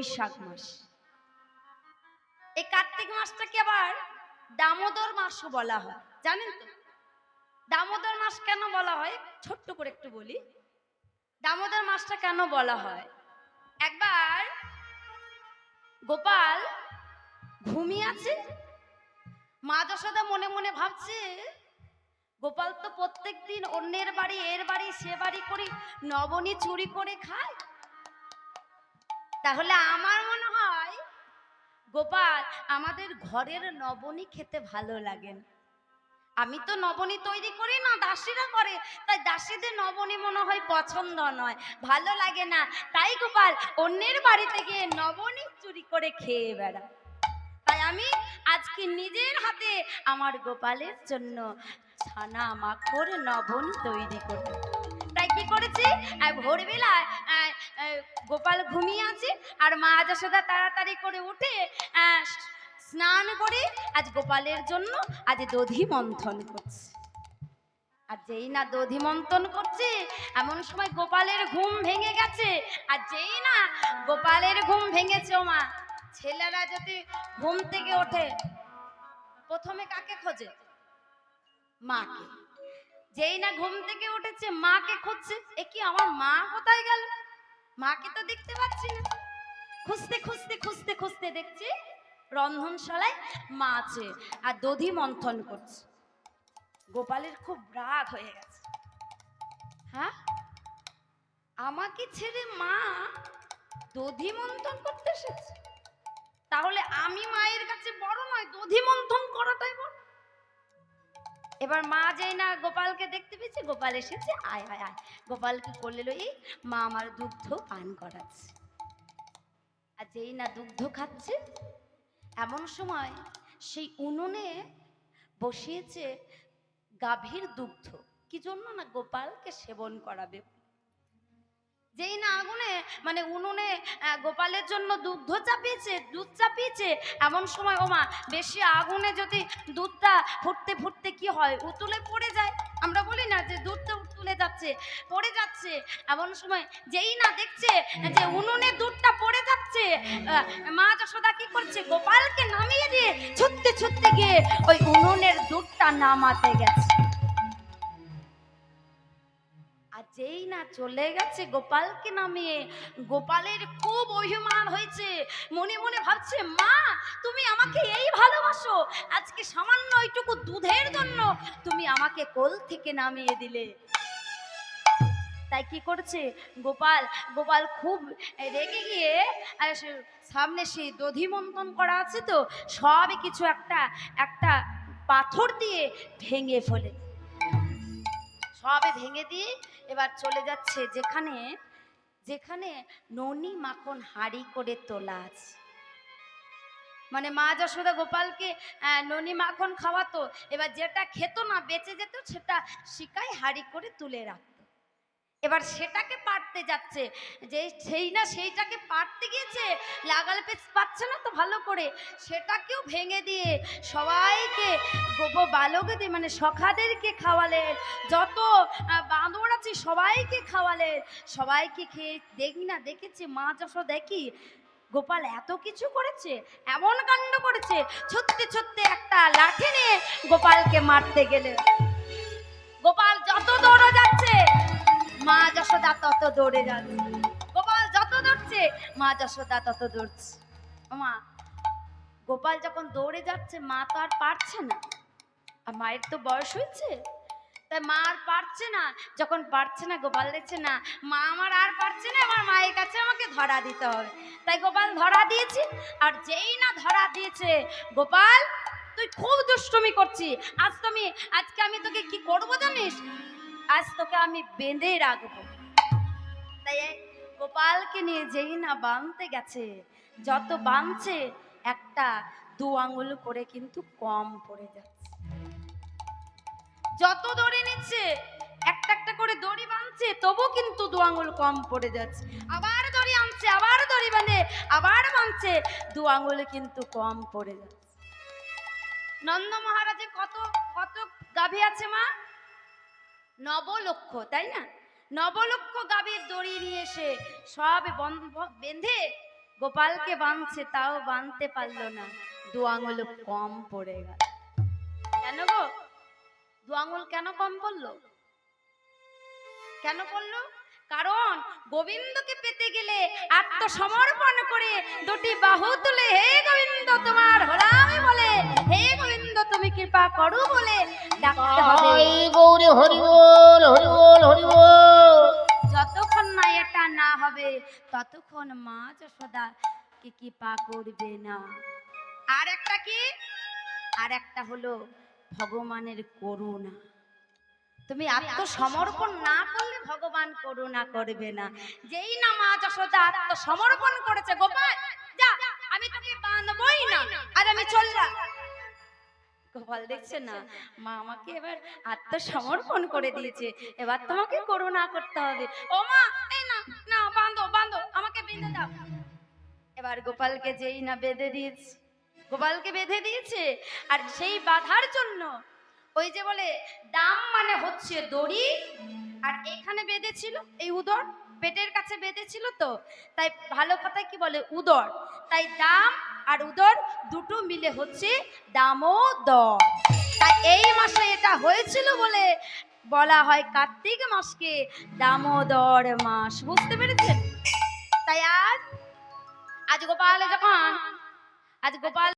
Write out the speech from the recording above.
বৈশাখ মাস। এই কার্তিক মাসটাকে আবার দামোদর মাসও বলা হয়। জানেন তো? দামোদর মাস কেন বলা হয়? ছোট্ট করে একটু বলি। দামোদর মাসটা কেন বলা হয়? একবার গোপাল ঘুমিয়ে আছে। মা যশোদা মনে মনে ভাবছে, গোপাল তো প্রত্যেক দিন অন্যের বাড়ি, এর বাড়ি, সে বাড়ি করে নবনী চুরি করে খায়। তাহলে আমার মনে হয়, গোপাল, আমাদের ঘরের নবনী খেতে ভালো লাগেন আমি তো নবনী তৈরি করি না, দাসীরা করে। তাই দাসীদের নবনী মনে হয় পছন্দ নয়, ভালো লাগে না। তাই গোপাল, অন্যের বাড়িতে গিয়ে নবনী চুরি করে খেয়ে বেড়া তাই আমি আজকে নিজের হাতে আমার গোপালের জন্য ছানা মাখর নবন তৈরি করব তাই কি করেছি? ভোরবেলায় গোপাল ঘুমিয়ে আছে আর মা যশোদা তাড়াতাড়ি করে উঠে স্নান করে আজ গোপালের জন্য আজ দধি মন্থন করছে। আর যেই না দধি মন্থন করছে, এমন সময় গোপালের ঘুম ভেঙে গেছে। আর যেই না গোপালের ঘুম ভেঙেছে ও মা, ছেলেরা যদি ঘুম থেকে ওঠে, প্রথমে কাকে খোঁজে? মাকে। যেই না ঘুম থেকে উঠেছে, মাকে খুঁজছে, এ কি আমার মা কোথায় গেল? মাকে তো দেখতে পাচ্ছি না। খুঁজতে খুঁজতে খুঁজতে খুঁজতে দেখছি রন্ধনশালায় মা আছে আর দধি মন্থন করছে। গোপালের খুব রাগ হয়ে গেছে। হ্যাঁ? আমাকে ছেড়ে মা দধি মন্থন করতে এসেছে। তাহলে আমি মায়ের কাছে বড় নয়, দধি মন্থন করাটাই বড়। এবার মা যেই না গোপালকে দেখতে পেয়েছে, গোপাল এসেছে, আয় আয় আয়। গোপালকে করলে লই মা আমার দুগ্ধ পান করাচ্ছে। আর যেই না দুগ্ধ খাচ্ছে, এমন সময় সেই উনুনে বসিয়েছে গাভীর দুগ্ধ। কি জন্য না গোপালকে সেবন করাবে? যেই না আগুনে মানে উনুনে গোপালের জন্য দুগ্ধ চাপিয়েছে, দুধ চাপিয়েছে, এমন সময়, ওমা, বেশি আগুনে যদি দুধটা ফুটতে ফুটতে কি হয়, উতুলে পড়ে যায়। আমরা বলি না যে দুধটা উতুলে যাচ্ছে, পড়ে যাচ্ছে। এমন সময় যেই না দেখছে যে উনুনে দুধটা পড়ে যাচ্ছে মা যশোদা কি করছে, গোপালকে নামিয়ে দিয়ে ছুটতে ছুটতে গিয়ে ওই উনুনের দুধটা নামাতে গেছে। যেই না চলে গেছে গোপালকে নামিয়ে, গোপালের খুব অভিমান হয়েছে। মনে মনে ভাবছে, মা, তুমি আমাকে এই ভালোবাসো। আজকে সামান্য এইটুকু দুধের জন্য তুমি আমাকে কোল থেকে নামিয়ে দিলে। তাই কি করছে? গোপাল গোপাল খুব রেগে গিয়ে সামনে সেই দধি মন্থন করা আছে তো, সবই কিছু একটা একটা পাথর দিয়ে ভেঙে ফেলে। সবে ভেঙে দিয়ে এবার চলে যাচ্ছে যেখানে যেখানে ননি মাখন হাড়ি করে তোলা আছে। মানে মা যশোদা গোপালকে ননী মাখন খাওয়াতো, এবার যেটা খেত না, বেঁচে যেত, সেটা শিকায় হাড়ি করে তুলে রাখতো। এবার সেটাকে পারতে যাচ্ছে। যে সেই না সেইটাকে পারতে গিয়েছে, লাগালে পেছ পাচ্ছে না তো ভালো করে। সেটাকেও ভেঙে দিয়ে সবাইকে বালকে দিয়ে মানে সখাদেরকে খাওয়ালেন। যত বাঁদর আছে সবাইকে খাওয়ালেন। সবাইকে খেয়ে দেখি না, দেখেছি? মা যশো দেখি, গোপাল এত কিছু করেছে, এমন কাণ্ড করেছে, ছুটতে ছুটতে একটা লাঠি নিয়ে গোপালকে মারতে গেলে গোপাল যত দৌড়ে যাচ্ছে যশোদা তত দৌড়ে যাচ্ছে। গোপাল যত দৌড়ছে, মা যশোদা তত দৌড়ছে। মা, গোপাল যখন দৌড়ে যাচ্ছে, মা তো আর পারছে না। আর মায়ের তো বয়স হয়েছে। তাই মা আর পারছে না। যখন পারছে না, গোপাল দেখছে, না, মা আমার আর পারছে না, আমার মায়ের কাছে আমাকে ধরা দিতে হবে। তাই গোপাল ধরা দিয়েছে। আর যেই না ধরা দিয়েছে, গোপাল, তুই খুব দুষ্টমি করছি আজ তুমি আজকে আমি তোকে কি করব জানিস? আজ তোকে আমি বেঁধে রাখব। গোপালকে নিয়ে যেই না বাঁধতে গেছে, যত বাঁধছে একটা দু আঙুল করে কিন্তু কম পড়ে যাচ্ছে। যত দড়ি নিচ্ছে, একটা একটা করে দড়ি বাঁধছে তবু কিন্তু দু আঙুল কম পড়ে যাচ্ছে। আবার দড়ি আনছে, আবার দড়ি বাঁধে আবার বাঁধছে দু আঙুল কিন্তু কম পড়ে যাচ্ছে। নন্দ মহারাজে কত কত গাভী আছে মা? নব লক্ষ তাই না? নবলক্ষ গাভীর দড়ি নিয়ে এসে সব বেঁধে গোপালকে বাঁধছে, তাও বাঁধতে পারল না। দু আঙুল কম পড়ে গেল। কেন গো? দু আঙুল কেন কম পড়ল? কেন পড়ল? কারণ গোবিন্দকে পেতে গেলে আত্মসমর্পণ করে দুটি বাহু তুলে, হে গোবিন্দ, তোমার হলামি বলে, হে গোবিন্দ, তুমি কৃপা করো বলে ডাকতে হবে। গৌরী হরি না হবে ততক্ষণ মা যশোদা কি কৃপা করবে না। আর একটা কি? আর একটা হলো ভগবানের করুণা। তুমি আত্মসমর্পণ না করলে ভগবান করুণা করবে না। যেই না মা যশোদা আত্মসমর্পণ করেছে গোপাল যা আমি তোকে বাঁধবই না। আর আমি চললাম। গোপাল দেখছে না মা আমাকে এবার আত্মসমর্পণ করে দিয়েছে। এবার তোমাকে করুণা করতে হবে। ও মা এই না না বাঁধো বাঁধো আমাকে দাও। এবার গোপালকে যেই না বেঁধে দিয়েছে, গোপালকে বেঁধে দিয়েছে, আর সেই বাঁধার জন্য ওই যে বলে, দাম মানে হচ্ছে দড়ি, আর এখানে বেঁধেছিল এই উদর, পেটের কাছে বেঁধেছিল তো, তাই ভালো কথা কি বলে, উদর। তাই দাম আর উদর দুটো মিলে হচ্ছে দামোদর। তাই এই মাসে এটা হয়েছিল বলে বলা হয় কার্তিক মাসকে দামোদর মাস। বুঝতে পেরেছেন? তাই আজ আজ গোপাল যখন আজ গোপাল